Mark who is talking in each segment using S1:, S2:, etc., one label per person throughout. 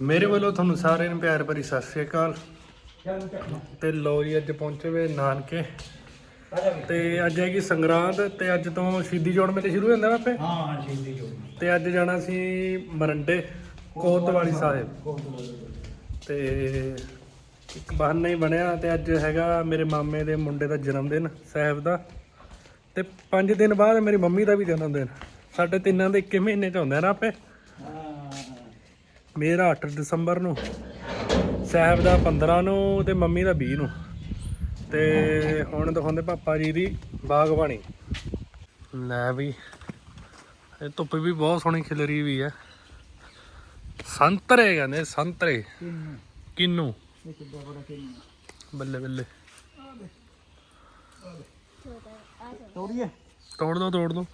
S1: ਮੇਰੇ ਵੱਲੋਂ ਤੁਹਾਨੂੰ ਸਾਰਿਆਂ ਨੂੰ ਪਿਆਰ ਭਰੀ ਸਤਿ ਸ਼੍ਰੀ ਅਕਾਲ। ਤੇ ਲੋ ਜੀ ਅੱਜ ਪਹੁੰਚੇ ਵੇ ਨਾਨਕੇ। ਤੇ ਅੱਜ ਹੈਗੀ ਸੰਗਰਾਂਦ ਤੇ ਅੱਜ ਤੋਂ ਸ਼ਹੀਦੀ ਜੋੜ ਮੇਲੇ ਸ਼ੁਰੂ ਹੋ ਜਾਂਦਾ ਵਾਪੇ
S2: ਹਾਂ ਹਾਂ ਸ਼ਹੀਦੀ ਜੋੜੀ
S1: ਤੇ ਅੱਜ ਜਾਣਾ ਸੀ ਮਰੰਡੇ ਕੋਤਵਾਲੀ ਸਾਹਿਬ। ਤੇ ਇੱਕ ਬਹਾਨਾ ਹੀ ਬਣਿਆ ਤੇ ਅੱਜ ਹੈਗਾ ਮੇਰੇ ਮਾਮੇ ਦੇ ਮੁੰਡੇ ਦਾ ਜਨਮ ਦਿਨ ਸਾਹਿਬ ਦਾ। ਤੇ 5 ਦਿਨ ਬਾਅਦ ਮੇਰੀ ਮੰਮੀ ਦਾ ਵੀ ਜਨਮ ਦਿਨ। ਸਾਡੇ ਤਿੰਨਾਂ ਦੇ ਇੱਕ ਮਹੀਨੇ ਚ ਹੁੰਦਾ ਨਾ ਆਪੇ। ਮੇਰਾ 8 ਦਸੰਬਰ ਨੂੰ ਸਾਹਿਬ ਦਾ 15 ਨੂੰ ਤੇ ਮੰਮੀ ਦਾ 20 ਨੂੰ। ਤੇ ਹੁਣ ਦਿਖਾਉਂਦੇ ਪਾਪਾ ਜੀ ਦੀ ਬਾਗਬਾਨੀ। ਲੈ ਵੀ ਇਹ ਧੁੱਪ ਵੀ ਬਹੁਤ ਸੋਹਣੀ ਖਿਲਰੀ ਵੀ ਹੈ। ਸੰਤਰੇ ਕਹਿੰਦੇ ਸੰਤਰੇ।
S2: ਕਿੰਨ।
S1: ਬੱਲੇ ਬੱਲੇ।
S2: ਤੋੜੀਏ।
S1: ਤੋੜ ਦੋ ਤੋੜ ਦੋ।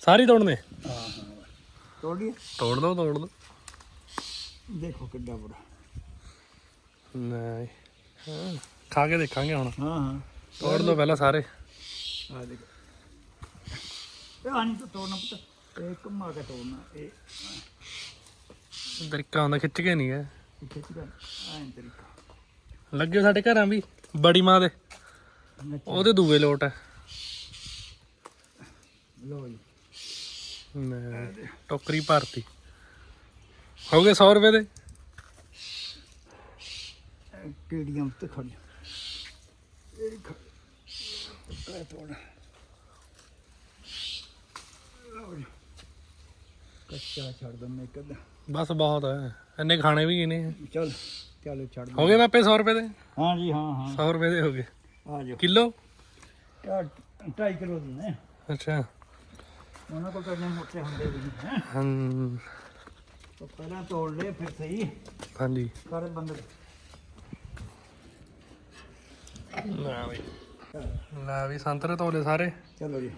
S1: ਸਾਰੀ ਤੋੜਨੇ?
S2: ਹਾਂ। ਤੋੜੀਏ
S1: ਤੋੜ ਦੋ ਤੋੜ ਦੋ
S2: ਦੇਖੋ ਕਿੱਡਾ ਬੜਾ
S1: ਨਹੀਂ। ਹਾਂ, ਖਾ ਕੇ ਦੇਖਾਂਗੇ ਹੁਣ।
S2: ਹਾਂ ਹਾਂ।
S1: ਤੋੜ ਦੋ ਪਹਿਲਾਂ ਸਾਰੇ।
S2: ਆ ਦੇਖੋ। ਇਹ ਆਣੀ ਤਾਂ ਤੋੜਨਾ ਪੁੱਤ। ਇਹ ਘੁੰਮਾ ਕੇ ਤੋੜਨਾ। ਇਹ
S1: ਤਰੀਕਾ ਹੁੰਦਾ ਖਿੱਚ ਕੇ ਨਹੀਂ ਹੈ।
S2: ਖਿੱਚ ਕੇ ਐਂ ਤਰੀਕਾ।
S1: ਲੱਗੇ ਸਾਡੇ ਘਰਾਂ ਵੀ ਬੜੀ ਮਾਂ ਦੇ। ਉਹਦੇ ਦੂਏ ਲੋਟ ਹੈ।
S2: ਲੋ ਜੀ।
S1: ਲੈ, ਟੋਕਰੀ ਭਰਤੀ। ਹੋ ਗਏ 100 ਰੁਪਏ ਦੇ?
S2: ਇਹ ਕੀੜੀਆਂ ਉੱਤੇ ਖੜੀ ਇਹ ਖੜ ਕਾ ਤੋੜਨਾ ਲਓ ਜੀ। ਕੱਚਾ ਛੱਡ ਦਿੰਦੇ ਕਦ
S1: ਬਸ ਬਹੁਤ ਹੈ। ਇੰਨੇ ਖਾਣੇ ਵੀ ਕਿਨੇ
S2: ਚਲ ਚਲੋ ਛੱਡ
S1: ਹੋ ਗਏ ਮਾਪੇ 100 ਰੁਪਏ ਦੇ?
S2: ਹਾਂ ਜੀ ਹਾਂ ਹਾਂ।
S1: 100 ਰੁਪਏ ਦੇ ਹੋ ਗਏ।
S2: ਆ ਜਾਓ।
S1: ਕਿਲੋ?
S2: ਢਾ- ਢਾਈ ਕਿਲੋ ਦਿੰਦੇ
S1: ਅੱਛਾ।
S2: ਉਹਨਾਂ ਕੋਲ ਤਾਂ ਇੰਨੇ ਮੋਟੇ ਹੁੰਦੇ ਵੀ ਨਹੀਂ ਹੈ। ਤਾਂ ਪਹਿਲਾਂ ਤੋੜ ਲਏ ਫਿਰ ਸਹੀ।
S1: ਹਾਂਜੀ।
S2: ਸਾਰੇ ਬੰਦੇ।
S1: ਲੈ ਵੀ। ਲੈ ਵੀ ਸੰਤਰੇ ਤੋਲੇ ਸਾਰੇ।
S2: ਚਲੋ ਜੀ।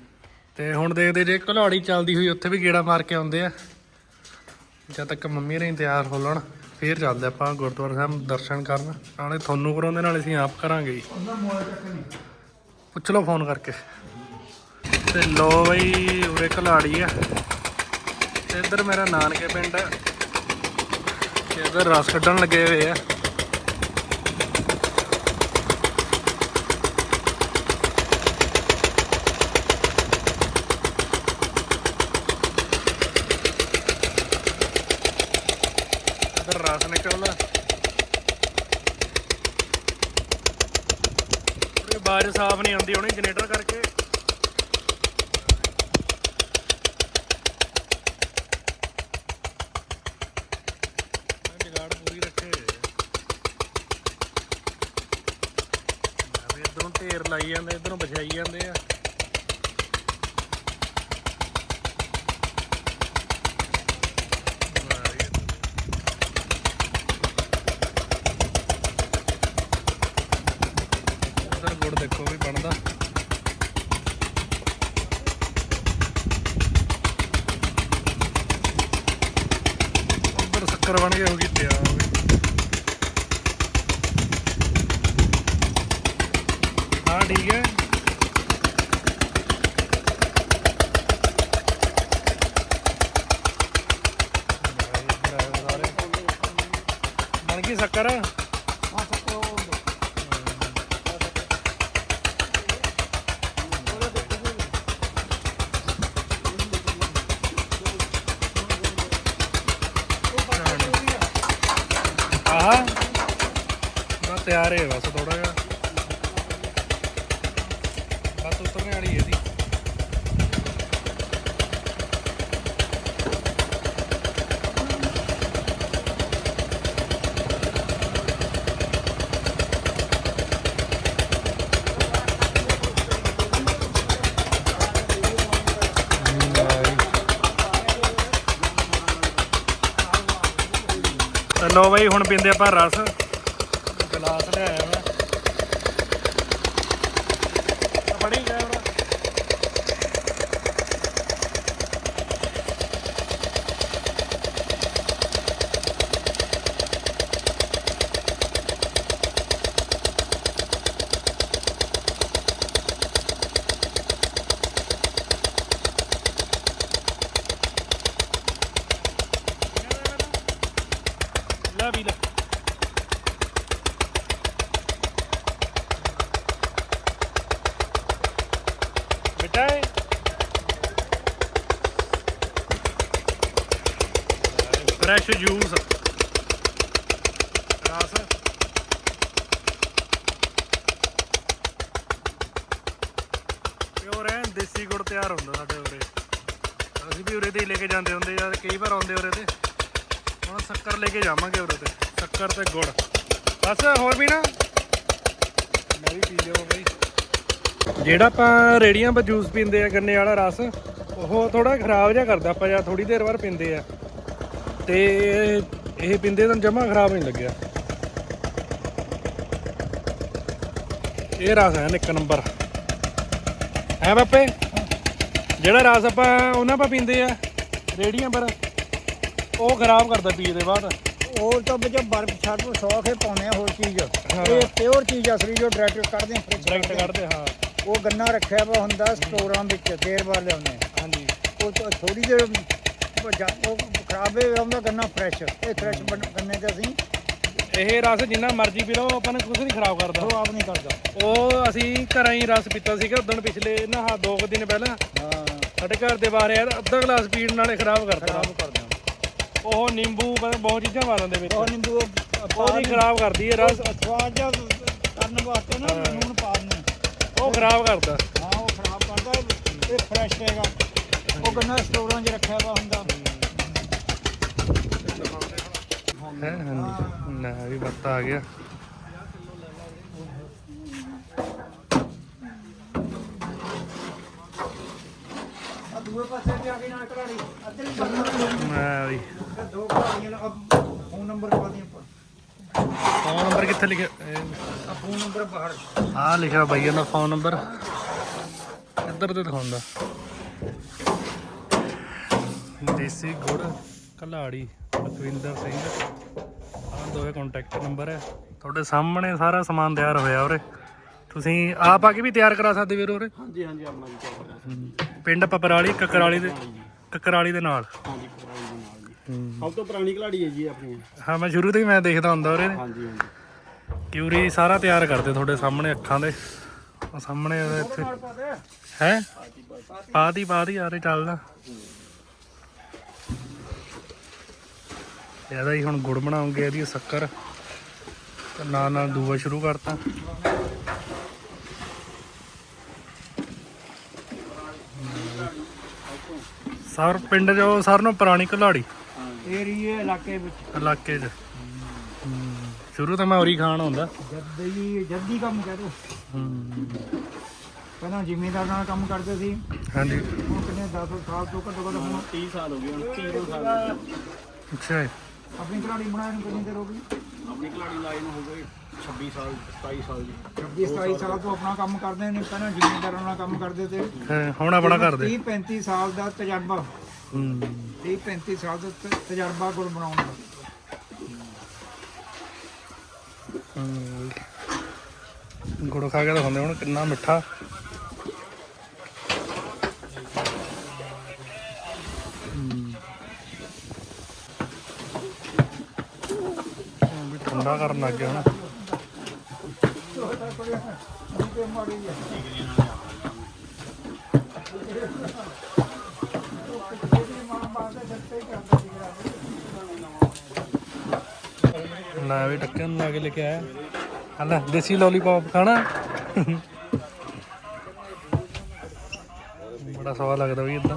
S1: ਤੇ ਹੁਣ ਦੇਖਦੇ ਜੇ ਘਲਾੜੀ ਚੱਲਦੀ ਹੋਈ ਉੱਥੇ ਵੀ ਗੇੜਾ ਮਾਰ ਕੇ ਆਉਂਦੇ ਆ। ਜਦ ਤੱਕ ਮੰਮੀ ਨੇ ਤਿਆਰ ਹੋ ਲੈਣ ਫੇਰ ਚੱਲਦੇ ਆਪਾਂ ਗੁਰਦੁਆਰਾ ਸਾਹਿਬ ਦਰਸ਼ਨ ਕਰਨ। ਨਾਲੇ ਤੁਹਾਨੂੰ ਕਰਾਉਂਦੇ ਨਾਲੇ ਅਸੀਂ ਆਪ ਕਰਾਂਗੇ ਜੀ। ਪੁੱਛ ਲਓ ਫੋਨ ਕਰਕੇ। ਤੇ ਲੋ ਬਈ ਉਰੇ ਘਲਾੜੀ ਆ। ਤੇ ਇੱਧਰ ਮੇਰਾ ਨਾਨਕੇ ਪਿੰਡ ਆ। ਤੇ ਇੱਧਰ ਰਸ ਕੱਢਣ ਲੱਗੇ ਹੋਏ ਆ। ਇੱਧਰ ਰਸ ਨਿਕਲਦਾ ਥੋੜੀ ਸਾਫ਼ ਨਹੀਂ ਆਉਂਦੀ ਹੋਣੀ ਜਨਰੇਟਰ ਕਰਕੇ ਮੈਂ ਜਗਾੜ ਪੂਰੀ ਰੱਖੇ ਹੋਏ ਆ ਮੈਂ ਵੀ ਇਧਰੋਂ ਢੇਰ ਲਾਈ ਜਾਂਦੇ, ਇਧਰੋਂ ਵਿਛਾਈ ਜਾਂਦੇ ਆ। ਗੁੜ ਦੇਖੋ ਵੀ ਬਣਦਾ। ਉੱਧਰ ਸ਼ੱਕਰ ਬਣ ਕੇ ਹੋ ਗਈ ਤਿਆਰ। ਹਾਂ ਠੀਕ ਹੈ। ਸਾਰੇ ਬਣ ਗਈ ਸ਼ੱਕਰ? ਆਹ ਬਸ ਤਿਆਰ ਹੈ ਬਸ ਥੋੜਾ ਜਿਹਾ। ਬਸ ਉਤਰਨੇ ਵਾਲੀ ਇਹਦੀ ਲੋ ਬਈ ਹੁਣ ਪੀਂਦੇ ਆਪਾਂ ਰਸ। ਲੈ ਪੀ ਬੇਟਾ ਫਰੈਸ਼ ਜੂਸ ਰਸ ਪਿਓਰ ਐਨ ਦੇਸੀ ਗੁੜ ਤਿਆਰ ਹੁੰਦਾ ਸਾਡੇ ਉਰੇ। ਅਸੀਂ ਵੀ ਉਰੇ ਤੇ ਹੀ ਲੈ ਕੇ ਜਾਂਦੇ ਹੁੰਦੇ ਯਾਰ ਕਈ ਵਾਰ ਆਉਂਦੇ ਉਰੇ ਤੇ। ਹੁਣ ਸ਼ੱਕਰ ਲੈ ਕੇ ਜਾਵਾਂਗੇ ਉਰੇ ਤੇ। ਸ਼ੱਕਰ ਤੇ ਗੁੜ। ਬਸ ਹੋਰ ਵੀ ਨਾ ਮੈਂ ਵੀ ਪੀ ਲਿਓ ਬਈ। ਜਿਹੜਾ ਆਪਾਂ ਰੇੜੀਆਂ 'ਤੇ ਜੂਸ ਪੀਂਦੇ ਆ ਗੰਨੇ ਵਾਲਾ ਰਸ ਉਹ ਥੋੜਾ ਖਰਾਬ ਜਿਹਾ ਕਰਦਾ ਆਪਾਂ ਜਾਂ ਥੋੜੀ ਦੇਰ ਬਾਅਦ ਪੀਂਦੇ ਆ। ਤੇ ਇਹ ਪੀਂਦੇ ਤਾਂ ਜਮਾ ਖਰਾਬ ਨਹੀਂ ਲੱਗਿਆ। ਇਹ ਰਸ ਹੈ ਇੱਕ ਨੰਬਰ। ਹੈ ਬਾਪੇ? ਜਿਹੜਾ ਰਸ ਆਪਾਂ ਉਹਨਾਂ ਪਾ ਪੀਂਦੇ ਆ ਰੇੜੀਆਂ ਪਰ। ਉਹ ਖਰਾਬ ਕਰਦਾ ਪੀ ਦੇ ਬਾਅਦ।
S2: ਉਹ ਤਾਂ ਵਿੱਚ ਬਰਫ ਛੱਡ ਨੂੰ ਸੌਖੇ ਪਾਉਣੇ ਆ ਹੋਰ ਚੀਜ਼।
S1: ਹਾਂ।
S2: ਇਹ ਪਿਓਰ ਚੀਜ਼ ਅਸਲੀ ਜੋ ਡਾਇਰੈਕਟ ਕੱਢਦੇ ਆ fridge
S1: ਡਾਇਰੈਕਟ
S2: ਕੱਢਦੇ ਆ।
S1: ਹਾਂ।
S2: ਉਹ ਗੰਨਾ ਰੱਖਿਆ ਵਾ ਹੁੰਦਾ ਸਟੋਰਾਂ ਵਿੱਚ ਦੇਰ ਬਾਅਦ ਲਿਆਉਂਦੇ ਆ।
S1: ਹਾਂਜੀ।
S2: ਉਹ ਥੋੜੀ ਦੇਰ ਉਹ ਖਰਾਬ ਹੀ ਆਉਂਦਾ ਗੰਨਾ ਫਰੈਸ਼ ਇਹ ਫਰੈਸ਼ ਗੰਨੇ ਤੇ ਅਸੀਂ
S1: ਇਹ ਰਸ ਜਿੰਨਾ ਮਰਜ਼ੀ ਪੀ ਲਓ ਆਪਾਂ ਨੇ ਕੁਝ ਨਹੀਂ ਖਰਾਬ ਕਰਦਾ।
S2: ਉਹ ਆਪ ਨਹੀਂ ਕਰਦਾ।
S1: ਉਹ ਅਸੀਂ ਘਰਾਂ ਹੀ ਰਸ ਪੀਤਾ ਸੀਗਾ ਉਦੋਂ ਪਿਛਲੇ ਨਾ ਦੋ ਦਿਨ ਪਹਿਲਾਂ।
S2: ਹਾਂ।
S1: ਸਾਡੇ ਘਰ ਦੇ ਬਾਹਰ ਯਾਰ ਅੱਧਾ ਗਲਾਸ ਪੀਣ ਨਾਲੇ ਖਰਾਬ ਕਰਤਾ।
S2: ਖਰਾਬ ਕਰਦਾ
S1: ਉਹ ਨਿੰਬੂ ਪਤਾ ਬਹੁਤ ਚੀਜ਼ਾਂ ਪਾ ਦਿੰਦੇ ਵਿੱਚ।
S2: ਉਹ ਨਿੰਬੂ
S1: ਉਹ ਵੀ ਖਰਾਬ ਕਰਦੀ ਹੈ ਰਸ।
S2: ਸਵਾਦ ਜਿਹਾ ਕਰਨ ਵਾਸਤੇ ਨਾ ਲੂਣ ਪਾ ਦਿੰਦੇ ਆ।
S1: ਉਹ ਖਰਾਬ ਕਰਦਾ।
S2: ਹਾਂ ਉਹ ਖਰਾਬ ਕਰਦਾ ਇਹ ਫਰੈਸ਼ ਹੈਗਾ। ਉਹ ਗੰਨਾ ਸਟੋਰਾਂ 'ਚ ਰੱਖਿਆ ਵਾ ਹੁੰਦਾ।
S1: ਹੈ ਹਾਂਜੀ। ਨਾ ਵੀ ਬੱਤਾ ਆ ਗਿਆ।
S2: ਦੂਏ ਪਾਸੇ ਤੇ ਆ ਕੇ ਨਾਲ ਕਰਾੜੀ ਅੱਧੇ ਨੂੰ
S1: ਮੈਂ ਵੀ
S2: ਦੋ ਕਰਾੜੀਆਂ ਨਾਲ ਫੋਨ ਨੰਬਰ ਪਾ ਦੀ ਆਪਾਂ।
S1: ਫੋਨ ਨੰਬਰ ਕਿੱਥੇ ਲਿਖਿਆ?
S2: ਆ ਫੋਨ ਨੰਬਰ ਬਾਹਰ।
S1: ਆ ਲਿਖਿਆ ਬਾਈ ਦਾ ਫੋਨ ਨੰਬਰ। ਇੱਧਰ ਤੇ ਦਿਖਾਉਂਦਾ। ਦੇਸੀ ਗੁੜ ਕਲਾੜੀ ਲਖਵਿੰਦਰ ਸਿੰਘ। ਆਹ ਦੋਵੇਂ ਕੰਟੈਕਟ ਨੰਬਰ ਹੈ ਤੁਹਾਡੇ ਸਾਹਮਣੇ ਸਾਰਾ ਸਮਾਨ ਤਿਆਰ ਹੋਇਆ ਉਰੇ। ਤੁਸੀਂ ਆਪ ਆ ਕੇ ਵੀ ਤਿਆਰ ਕਰਾ ਸਕਦੇ ਵੀਰ ਉਰੇ?
S3: ਹਾਂਜੀ ਹਾਂਜੀ ਆਪਣਾ ਜੀ ਚੱਲਦਾ
S1: ਪਿੰਡ ਪਪਰਾਲੀ ਕਕਰਾਲੀ ਦੇ ਕਕਰਾਲੀ ਦੇ ਨਾਲ।
S3: ਹਾਂਜੀ ਪੁਰਾਣੀ ਦੇ ਨਾਲ ਜੀ। ਸਭ ਤੋਂ ਪੁਰਾਣੀ ਘਲਾੜੀ ਹੈ ਜੀ ਆਪਣੀ।
S1: ਹਾਂ ਮੈਂ ਸ਼ੁਰੂ ਤੋਂ ਹੀ ਮੈਂ ਦੇਖਦਾ ਹੁੰਦਾ ਉਰੇ
S3: ਹਾਂਜੀ ਹਾਂਜੀ।
S1: ਕਿਉਰੀ ਸਾਰਾ ਤਿਆਰ ਕਰਦੇ ਤੁਹਾਡੇ ਸਾਹਮਣੇ ਅੱਖਾਂ ਦੇ। ਉਹ ਸਾਹਮਣੇ ਉਹਦੇ ਇੱਥੇ। ਹੈ? ਪਾਤੀ ਪਾਤੀ ਯਾਰੇ ਚੱਲਦਾ। ਇਹਦਾ ਹੀ ਹੁਣ ਗੁੜ ਬਣਾਉਂਗੇ ਇਹਦੀ ਸ਼ੱਕਰ। ਤੇ ਨਾਲ ਨਾਲ ਦੂਆ ਸ਼ੁਰੂ ਕਰਤਾ। ਸਰ ਪਿੰਡ ਜੋ ਸਰ ਨੂੰ ਪੁਰਾਣੀ ਘਲਾੜੀ
S2: ਏਰੀਏ ਇਲਾਕੇ ਵਿੱਚ
S1: ਇਲਾਕੇ 'ਚ ਹੂੰ। ਸ਼ੁਰੂ ਤਾਂ ਮੈਂ ਉਰੀ ਖਾਣ ਹੁੰਦਾ
S2: ਜੱਦੀ ਜੱਦੀ ਕੰਮ ਕਰੋ
S1: ਹੂੰ।
S2: ਪਹਿਲਾਂ ਜ਼ਿਮੀਂਦਾਰ ਨਾਲ ਕੰਮ ਕਰਦੇ ਸੀ
S1: ਹਾਂਜੀ
S2: ਹੁਣ ਕਿੰਨੇ 10 ਸਾਲ ਤੋਂ ਘੱਟੋ ਘੱਟ ਹੁਣ
S3: 30 ਸਾਲ ਹੋ ਗਏ ਹੁਣ 30 ਸਾਲ ਹੋ ਗਏ।
S1: ਅੱਛਾ ਜੀ।
S2: ਆਪਣੀ ਕਲਾੜੀ ਬਣਾਏ ਨੂੰ ਕਿੰਨੀ ਦੇਰ ਹੋ ਗਈ
S3: ਆਪਣੀ ਘਲਾੜੀ ਲਾਈ ਨੂੰ ਹੋ ਗਏ 26 ਸਾਲ 27 ਸਾਲ ਜੀ
S2: 26 27 ਸਾਲ ਤੋਂ ਆਪਣਾ ਕੰਮ ਕਰਦੇ ਨੇ ਪਹਿਲਾਂ ਜ਼ਿਮੀਂਦਾਰਾਂ ਨਾਲ ਕੰਮ ਕਰਦੇ ਤੇ।
S1: ਹਾਂ, ਹੁਣ ਆਪਣਾ ਕਰਦੇ।
S2: 30 35 ਸਾਲ ਦਾ ਤਜਰਬਾ।
S1: ਹੂੰ।
S2: 30 35 ਸਾਲ ਦਾ ਤ- ਤਜਰਬਾ ਗੁੜ ਬਣਾਉਣ ਦਾ।
S1: ਹੂੰ। ਗੁੜ ਖਾ ਕੇ ਦਿਖਾਉਂਦੇ ਹੁਣ ਕਿੰਨਾ ਮਿੱਠਾ। ਠੰਡਾ ਕਰਨ ਲੱਗ ਗਿਆ ਹੁਣ। ਨਾ ਵੀ ਟੱਕਣ ਲਾ ਕੇ ਲੈ ਕੇ ਆਇਆ। ਹਲਾ ਦੇਸੀ ਲੋਲੀਪੌਪ ਖਾਣਾ। ਬੜਾ ਸਵਾਦ ਲੱਗਦਾ ਵੀ ਇਦਾਂ।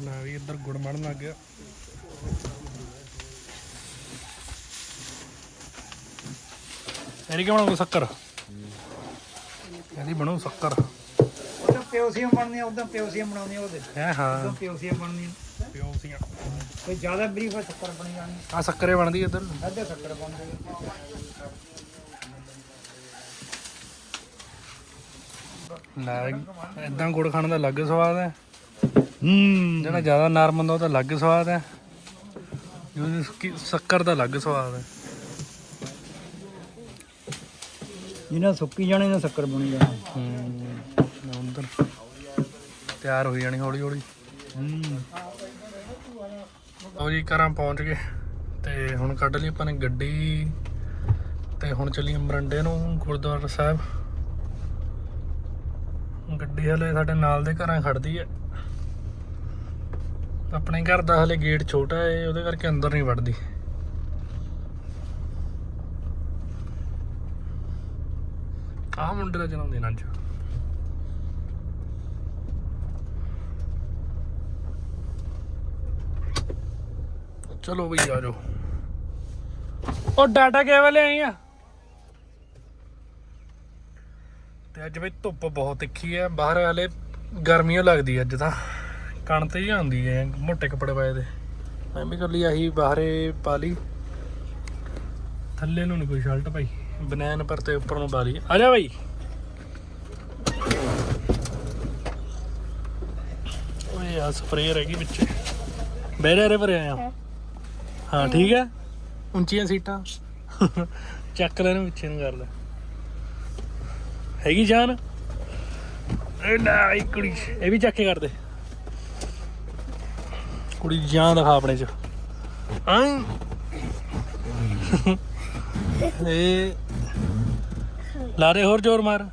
S1: ਨਾ ਵੀ ਇੱਧਰ ਗੁੜ ਮੜਨ ਲੱਗ ਗਿਆ। ਇਹਦੀ ਕਿ ਬਣਾਉਂਗਾ ਸ਼ੱਕਰ? ਇਹਦੀ ਬਣੂ ਸ਼ੱਕਰ।
S2: ਉਹਦਾ ਪਿਓਸੀਆਂ ਬਣਦੀਆਂ ਉਦਾਂ ਪਿਓਸੀਆਂ ਬਣਾਉਂਦੀਆਂ ਉਹਦੇ।
S1: ਹੈ ਹਾਂ।
S2: ਉਦੋਂ ਪਿਓਸੀਆਂ ਬਣਦੀਆਂ।
S1: ਪਿਓ ਸੀਆਂ
S2: ਕੋਈ ਜ਼ਿਆਦਾ ਬਰੀਫ ਸ਼ੱਕਰ ਬਣੀ ਜਾਣੀ।
S1: ਆ ਸ਼ੱਕਰੇ ਬਣਦੀ ਇੱਧਰ।
S2: ਅੱਧੇ ਸ਼ੱਕਰ ਬਣਦੀ
S1: ਲੈ ਇਦਾਂ ਗੁੜ ਖਾਣ ਦਾ ਅਲੱਗ ਸਵਾਦ ਹੈ।
S2: ਹੂੰ।
S1: ਜਿਹੜਾ ਜ਼ਿਆਦਾ ਨਰਮ ਹੁੰਦਾ ਉਹਦਾ ਅਲੱਗ ਸਵਾਦ ਹੈ। ਜਿਹਦੀ ਸੁੱਕੀ- ਸ਼ੱਕਰ ਦਾ ਅਲੱਗ ਸਵਾਦ ਹੈ।
S2: ਜਿਹਨਾਂ ਸੁੱਕੀ ਜਾਣੇ ਨਾ ਸ਼ੱਕਰ ਬਣੀ ਜਾਣੀ।
S1: ਹੂੰ, ਉਧਰ। ਤਿਆਰ ਹੋ ਜਾਣੀ ਹੌਲੀ ਹੌਲੀ।
S2: ਹੂੰ
S1: ਉਹ ਜੀ, ਘਰਾਂ ਪਹੁੰਚ ਗਏ। ਤੇ ਹੁਣ ਕੱਢ ਲਈ ਆਪਾਂ ਨੇ ਗੱਡੀ। ਤੇ ਹੁਣ ਚੱਲੀਏ ਮਰੰਡੇ ਨੂੰ, ਗੁਰਦੁਆਰਾ ਸਾਹਿਬ। ਗੱਡੀ ਹਲੇ ਸਾਡੇ ਨਾਲ ਦੇ ਘਰਾਂ ਖੜਦੀ ਹੈ। ਆਪਣੇ ਘਰ ਦਾ ਹਲੇ ਗੇਟ ਛੋਟਾ ਹੈ, ਉਹਦੇ ਕਰਕੇ ਅੰਦਰ ਨਹੀਂ ਵੜਦੀ। ਆਹ ਮੁੰਡੇ ਦਾ ਜਨਮ ਦਿਨ ਅੱਜ। ਚਲੋ ਬਈ ਆ ਜਾਓ। ਉਹ ਡਾਟਾ ਕਿਵੇਂ ਵਾਲੇ ਆਈ ਆ? ਤੇ ਅੱਜ ਬਈ ਧੁੱਪ ਬਹੁਤ ਤਿੱਖੀ ਹੈ ਬਾਹਰ ਹਲੇ ਗਰਮੀਓ ਲੱਗਦੀ ਅੱਜ ਤਾਂ। ਕਣ ਤੇ ਹੀ ਆਉਂਦੀ ਹੈ ਮੋਟੇ ਕੱਪੜੇ ਪਾਏ ਦੇ ਮੈਂ ਵੀ ਕਰ ਲਈ ਆਹੀ ਬਾਹਰੇ ਪਾ ਲਈ। ਥੱਲੇ ਨੂੰ ਨਹੀਂ ਕੋਈ ਸ਼ਰਟ ਪਾਈ। ਬਨੈਨ ਪਰ ਤੇ ਉੱਪਰ ਨੂੰ ਲਈ ਆ ਜਾ ਬਈ। ਓਏ ਆ ਸਪਰੇਅ ਰਹਿ ਗਈ ਵਿੱਚ ਬਹਿਰੇ ਰੇ ਭਰੇ ਆਇਆ। ਹਾਂ। ਠੀਕ ਹੈ? ਉੱਚੀਆਂ ਸੀਟਾਂ। ਚੱਕ ਲੈ ਨੂੰ ਪਿੱਛੇ ਨੂੰ ਕਰ ਲੈ। ਹੈਗੀ ਜਾਨ? ਇਹ ਲੈ ਇਹ ਕੁੜੀ ਇਹ ਵੀ ਚੱਕ ਕੇ ਕਰ ਦੇ ਕੁੜੀ ਜਾਨ ਦਿਖਾ ਆਪਣੇ ਚ। ਆਂ ਇਹ ਲਾ ਦੇ ਹੋਰ ਜ਼ੋਰ ਮਾਰ।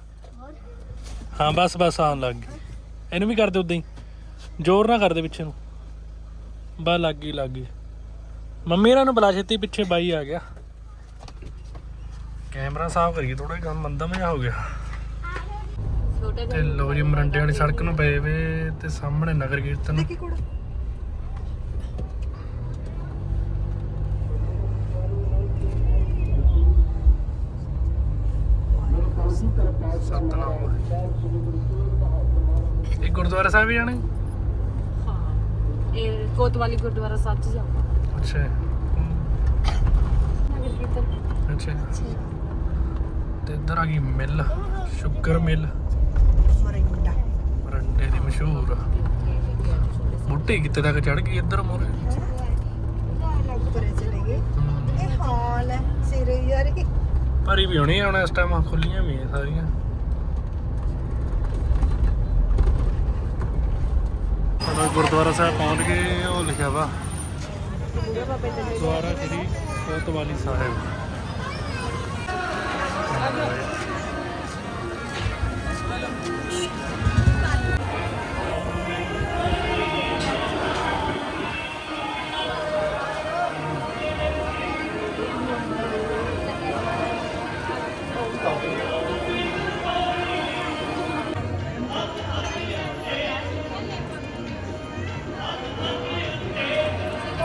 S1: ਹਾਂ, ਬਸ ਬਸ ਆਉਣ ਲੱਗ ਗਈ। ਇਹਨੂੰ ਵੀ ਕਰ ਦੇ ਉਦਾਂ ਹੀ। ਜ਼ੋਰ ਨਾ ਕਰ ਦੇ ਪਿੱਛੇ ਨੂੰ। ਬਸ ਲੱਗ ਗਈ ਲੱਗ ਗਈ। ਮੰਮੀ ਇਹਨਾਂ ਨੂੰ ਬੁਲਾ, ਛੇਤੀ ਪਿੱਛੇ ਬਾਈ ਆ ਗਿਆ। ਕੈਮਰਾ ਸਾਫ਼ ਕਰੀਏ ਥੋੜਾ ਕੰਮ ਮੰਦਾ ਮਜਾ ਹੋ ਗਿਆ। ਤੇ ਲੋ ਜੀ, ਮਰੰਡੇ ਵਾਲੀ ਸੜਕ ਨੂੰ ਪਏ ਵੇ ਤੇ ਸਾਹਮਣੇ ਨਗਰ ਕੀਰਤਨ। ਸਤਨਾਮ ਇਹ ਗੁਰਦੁਆਰਾ ਸਾਹਿਬ ਹੀ ਜਾਣੇ
S4: ਇਹ ਕੋਤਵਾਲੀ ਗੁਰਦੁਆਰਾ ਸਾਹਿਬ ਚ ਜਾਵਾਂ
S1: ਅੱਛਾ।
S4: ਨਗਰ ਕੀਰਤਨ
S1: ਅੱਛਾ। ਤੇ ਇੱਧਰ ਆ ਗਈ ਮਿੱਲ ਸ਼ੂਗਰ ਮਿੱਲ। ਮਰੰਡੇ। ਦੀ ਮਸ਼ਹੂਰ। ਮੋਟੀ ਕਿਤੇ ਤੱਕ ਚੜ ਗਈ ਇੱਧਰ ਮੋਰੇ?
S5: ਪਰੇ ਚਲੇ ਗਏ। ਇਹ ਹਾਲ ਹੈ ਸਿਰੇ ਯਾਰ
S1: ਭਰੀ ਵੀ ਹੋਣੀ ਹੁਣ ਇਸ ਟਾਈਮ ਖੁੱਲੀਆਂ ਵੀ ਆ ਸਾਰੀਆਂ। ਹੁਣ ਗੁਰਦੁਆਰਾ ਸਾਹਿਬ ਪਹੁੰਚ ਗਏ, ਉਹ ਲਿਖਿਆ ਵਾ। ਗੁਰਦੁਆਰਾ ਸ੍ਰੀ ਕੋਤਵਾਲੀ ਸਾਹਿਬ।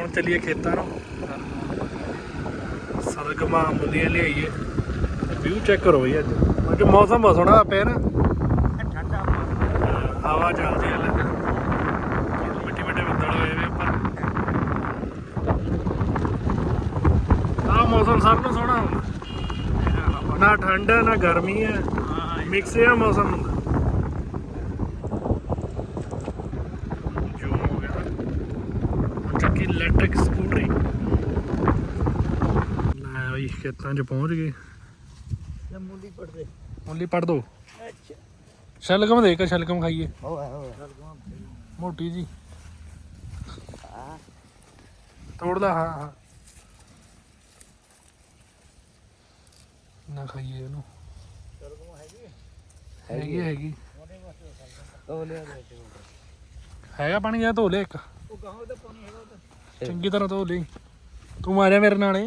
S1: ਹੁਣ ਚੱਲੀਏ ਖੇਤਾਂ ਨੂੰ। ਸਰਗਮਾ ਮੁੰਦੀਆਂ ਲਿਆਈਏ। ਵਿਊ ਚੈੱਕ ਕਰੋ ਬਈ ਅੱਜ। ਅੱਜ ਮੌਸਮ ਬਹੁਤ ਸੋਹਣਾ ਪਿਆ ਨਾ।
S2: ਠੰਡਾ
S1: ਹਵਾ ਚੱਲਦੀ ਹੈ ਮਿੱਟੀ ਮਿੱਟੀ ਬੱਦਲ ਹੋਏ ਵੇ ਉੱਪਰ ਆਹ ਮੌਸਮ ਸਭ ਤੋਂ ਸੋਹਣਾ ਹੁੰਦਾ। ਨਾ ਠੰਡ ਹੈ ਨਾ ਗਰਮੀ ਹੈ। ਮਿਕਸ ਜਿਹਾ ਮੌਸਮ ਹੁੰਦਾ ਜੋ ਹੋ ਗਿਆ ਹੁਣ ਚੱਕੀ ਇਲੈਕਟ੍ਰਿਕ ਸਕੂਟਰੀ ਲੈ ਬਈ ਖੇਤਾਂ 'ਚ ਪਹੁੰਚ ਗਏ।
S2: ਜਾਂ ਮੂਲੀ ਪੜਦੇ
S1: ਮੁੱਲੀ ਪੜ ਦੋ।
S2: ਅੱਛਾ।
S1: ਸ਼ਲਗਮ ਦੇ ਕੇ ਸ਼ਲਗਮ ਖਾਈਏ। ਮੋਟੀ ਜੀ। ਤੋੜ ਲਾ ਹਾਂ ਹਾਂ। ਨਾ ਖਾਈਏ ਇਹਨੂੰ। ਹੈਗੀ? ਹੈਗੀ
S2: ਉਹ ਲਿਆ ਦੇ
S1: ਹੈਗਾ ਪਾਣੀ ਜਾਂ ਧੋ ਲੈ ਇੱਕ?
S2: ਉਹ ਗਾਹੋਂ ਦਾ ਪਾਣੀ ਹੈਗਾ ਉਹਦਾ
S1: ਚੰਗੀ ਤਰ੍ਹਾਂ ਧੋ ਲਈ। ਤੂੰ ਆ ਜਾ ਮੇਰੇ ਨਾਲੇ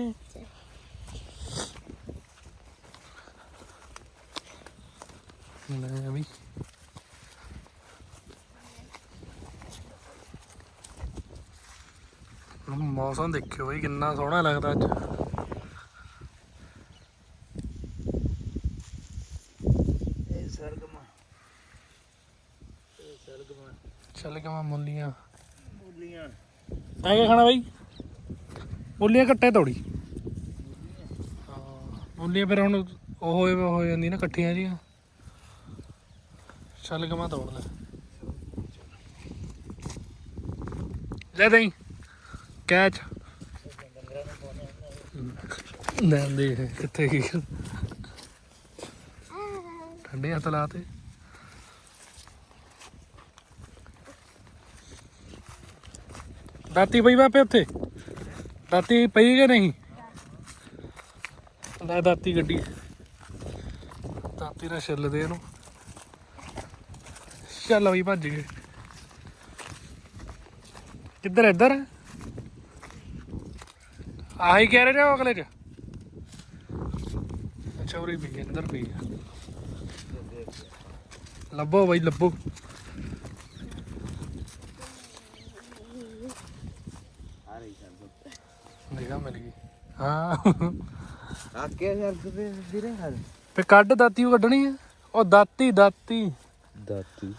S1: ਲੈ ਹੁਣ ਮੌਸਮ ਦੇਖਿਓ ਬਈ ਕਿੰਨਾ ਸੋਹਣਾ ਲੱਗਦਾ ਅੱਜ।
S2: ਇਹ ਸਰਗਮਾ। ਇਹ ਸਰਗਮਾ।
S1: ਚੱਲ ਕੇ ਮੈਂ ਮੁੱਲੀਆਂ।
S2: ਮੂਲੀਆਂ।
S1: ਆ ਕੇ ਖਾਣਾ ਬਈ? ਪੁੱਲੀਆਂ ਕੱਟੇ ਤੋੜੀ। ਹਾਂ ਪੁੱਲੀਆਂ ਫਿਰ ਹੁਣ ਉਹ ਹੋਏ ਹੋ ਜਾਂਦੀ ਨਾ ਇਕੱਠੀਆਂ ਜੀਆਂ ਚੱਲ ਕੇ ਤੋੜ ਲੈ। ਲੈ ਦਈ। ਕੈਚ। ਨਾ ਦੇ, ਕਿੱਥੇ ਗਈ? ਠੰਡੇ ਹੱਥ ਲਾਤੇ। ਦਾਤੀ ਪਈ ਬਾਪੇ ਉੱਥੇ? ਦਾਤੀ ਪਈ ਕਿ ਨਹੀਂ? ਲੈ ਦਾਤੀ ਗੱਡੀ। ਦਾਤੀ ਨਾਲ ਛਿੱਲ ਦੇ ਇਹਨੂੰ। ਚੱਲ ਵੀ ਭੱਜ ਗਏ। ਕਿੱਧਰ ਇੱਧਰ? ਆਹੀ ਕਹਿ ਰਹੇ ਨੇ ਉਹ ਅਗਲੇ ਚ। ਅੱਛਾ ਉਰੀ ਵੀ ਅੰਦਰ ਵੀ ਹੈ। ਲੱਭੋ ਬਈ ਲੱਭੋ। ਨਿਗਾਹ ਮਿਲ ਗਈ। ਹਾਂ।
S3: ਆਕੇ ਯਾਰ ਕਿਤੇ ਵੀਰੇ
S1: ਫੇ ਕੱਢ ਦਾਤੀ ਉਹ ਕੱਢਣੀ ਆ ਉਹ ਦਾਤੀ ਦਾਤੀ।
S3: ਦਾਤੀ।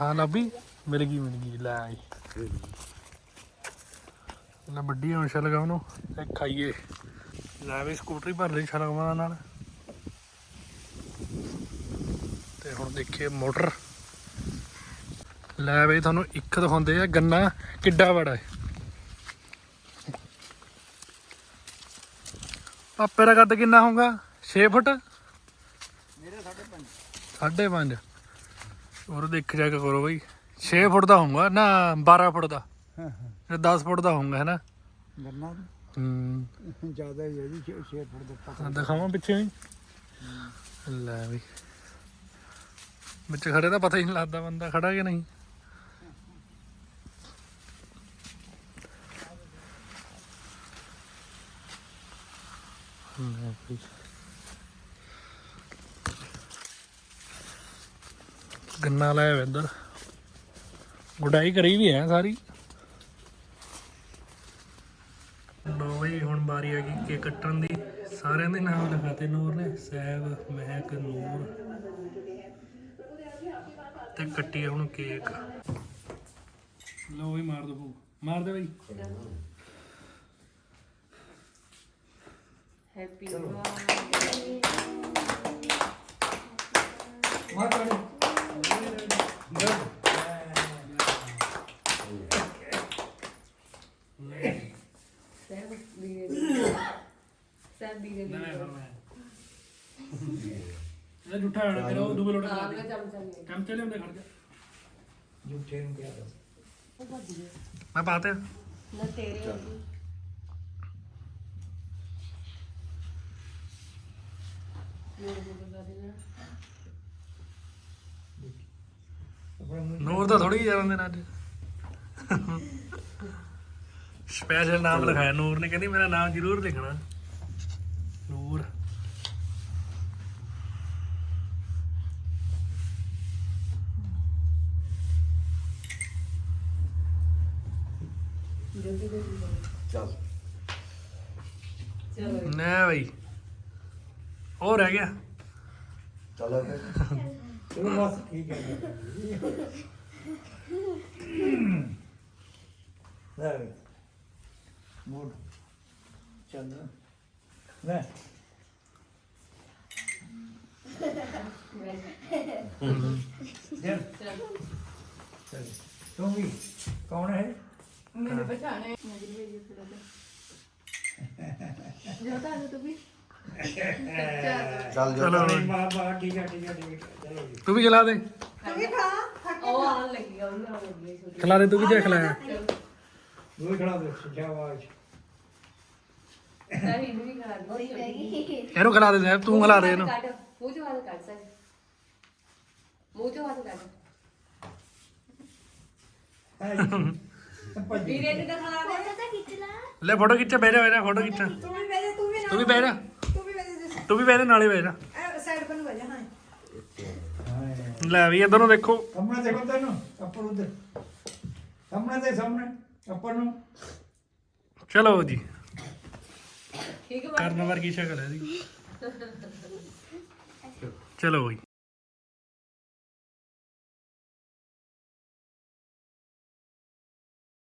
S1: ਹਾਂ ਲੱਭੀ ਮਿਲ ਗਈ ਮਿਲ ਗਈ ਲੈ ਆਈ। ਲੈ ਵੱਡੀ ਹੁਣ ਛਲ ਲਗਾ ਉਹਨੂੰ ਤੇ ਖਾਈਏ। ਲੈ ਵੀ ਸਕੂਟਰੀ ਭਰ ਲਈ ਛਲ ਲਗਾਉਣ ਨਾਲ। ਤੇ ਹੁਣ ਦੇਖੀਏ ਮੋਟਰ। ਲੈ ਬਈ ਤੁਹਾਨੂੰ ਇੱਕ ਦਿਖਾਉਂਦੇ ਆ ਗੰਨਾ ਕਿੱਡਾ ਬੜਾ ਹੈ। ਪਾਪੇ ਦਾ ਕੱਦ ਕਿੰਨਾ ਹੋਊਗਾ? 6 ਫੁੱਟ?
S2: 5.5
S1: ਔਰ ਦੇਖ ਜਾ ਕੇ ਕਰੋ ਬਈ। 6 ਫੁੱਟ ਦਾ ਹੋਊਗਾ ਨਾ 12 ਫੁੱਟ ਦਾ।
S2: ਹਾਂ ਹਾਂ।
S1: ਜਾਂ 10 ਫੁੱਟ ਦਾ ਹੋਊਗਾ ਹੈਨਾ?
S2: ਗੰਨਾ
S1: ਹੂੰ।
S2: ਜ਼ਿਆਦਾ ਹੈ ਜੀ 6 ਫੁੱਟ ਦਾ ਪਤਾ
S1: ਦਿਖਾਵਾਂ ਪਿੱਛੇ ਲੈ ਵੀ ਵਿੱਚ ਖੜੇ ਦਾ ਪਤਾ ਹੀ ਨਹੀਂ ਲੱਗਦਾ ਬੰਦਾ ਖੜਾ ਕਿ ਨਹੀਂ। ਲੈ ਵੀ ਗੰਨਾ ਲਾਇਆ ਹੋਇਆ ਇੱਧਰ। ਗੁਡਾਈ ਕਰੀ ਵੀ ਹੈ ਸਾਰੀ। ਲੋ ਬਈ ਹੁਣ ਵਾਰੀ ਆ ਗਈ ਕੇਕ ਕੱਟਣ ਦੀ। ਸਾਰਿਆਂ ਦੇ ਨਾਮ ਲਿਖਾਤੇ ਨੂਰ ਨੇ ਸਹਿਬ ਮਹਿਕ ਨੂਰ। ਤੇ ਕੱਟੀ ਹੁਣ ਕੇਕ। ਲੋ ਬਈ ਮਾਰ ਦੋ ਮਾਰ ਦੇ ਬਈ।
S4: ਹੈਪੀ
S2: ਮਾਰ ਪਾਣੀ
S4: ਸਹਿਬ ਵੀਰੇ ਸਹਿਬ ਵੀਰੇ
S1: ਇਹ ਜੁੱਠਾ ਆਣਾ ਮੇਰਾ ਉਹ ਦੂਬੇ ਲੋਟ
S4: ਆਹ ਮੇਰਾ ਚਮਚਾ ਨਹੀਂ
S1: ਚਮਚੇ ਲਿਆਉਂਦੇ ਖੜ ਜਾ
S2: ਜੁੱਠੇ ਨੂੰ ਕਿਹਾ
S4: ਉਹ ਭੱਜ ਗਿਆ
S1: ਮੈਂ ਪਾਤੇ
S4: ਨਾ ਤੇਰੇ ਅੱਗੇ ਮੇਰੇ ਕੋਲ ਕਰ ਦੇਣਾ
S1: ਨੂਰ ਦਾ ਥੋੜੀ ਜਨਮ ਦਿਨ ਅੱਜ। ਸਪੈਸ਼ਲ ਨਾਮ ਲਿਖਾਇਆ ਨੂਰ ਨੇ ਕਹਿੰਦੀ ਮੇਰਾ ਨਾਮ ਜ਼ਰੂਰ ਲਿਖਣਾ। ਨੂਰ।
S3: ਚੱਲ।
S1: ਨਾ ਬਈ। ਉਹ ਰਹਿ ਗਿਆ।
S3: ਚਲੋ
S2: ਉਹ ਬਸ ਠੀਕ ਹੈ। ਲੈ ਮੋੜ ਚੰਦ ਲੈ। ਚਲ। ਤੂੰ ਵੀ। ਕੌਣ ਹੈ
S4: ਮੈਨੂੰ ਪਛਾਣੇ ਮੈਂ ਜੀ ਵੀ ਥੋੜਾ ਜਿਹਾ ਜੋਤਾ ਤੂੰ ਵੀ।
S3: ਚੱਲ ਜਾ।
S1: ਚਲੋ।
S2: ਬਈ। ਬਾ ਠੀਕ ਆ ਠੀਕ ਆ ਠੀਕ ਆ।
S1: ਤੂੰ ਵੀ ਖਿਲਾ ਦੇ।
S5: ਤੂੰ ਵੀ ਖਾ।
S4: ਉਹ ਆਉਣ ਲੱਗੀ ਆ ਉਹਨਾਂ ਨੂੰ
S1: ਖਿਲਾ ਦੇ ਤੂੰ ਵੀ ਜੇ ਖਿਲਾਇਆ
S2: ਦੂਰ ਖੜਾ ਦੇ
S4: ਸੁਝਾ ਆਵਾਜ਼ ਤਾਂ ਇਹਨੂੰ ਖਾ
S1: ਦੋ ਖਿਲਾ ਦੇ ਸਾਹਿਬ ਤੂੰ ਖਿਲਾ ਦੇ ਇਹਨੂੰ।
S4: ਮੂੰਹ ਚੋਂ ਕੱਢ ਸਕ
S2: ਮੂੰਹ
S4: ਚੋਂ ਕੱਢ। ਫੋਟੋ ਤਾਂ ਖਿੱਚ
S1: ਲੈ। ਫੋਟੋ ਖਿੱਚ ਬਹਿ ਜਾ ਫੋਟੋ ਖਿੱਚ।
S5: ਤੂੰ ਵੀ ਮੇਰੇ ਤੂੰ ਵੀ
S1: ਤੂੰ ਬਹਿ
S5: ਤੂੰ ਵੀ
S1: ਵੇਦੇ ਨਾਲੇ
S5: ਵੇਦੇ ਐ
S1: ਲੈ ਵੀ ਇਧਰ ਨੂੰ ਦੇਖੋ।
S2: ਸਾਹਮਣੇ ਦੇਖੋ ਤੈਨੂੰ ਅੱਪਰ ਉਧਰ। ਸਾਹਮਣੇ ਤੇ ਸਾਹਮਣੇ ਅੱਪਰ ਨੂੰ।
S1: ਚਲੋ ਜੀ। ਕਰਨ ਵਰਗੀ ਸ਼ਕਲ ਹੈ ਇਹਦੀ। ਚਲੋ ਜੀ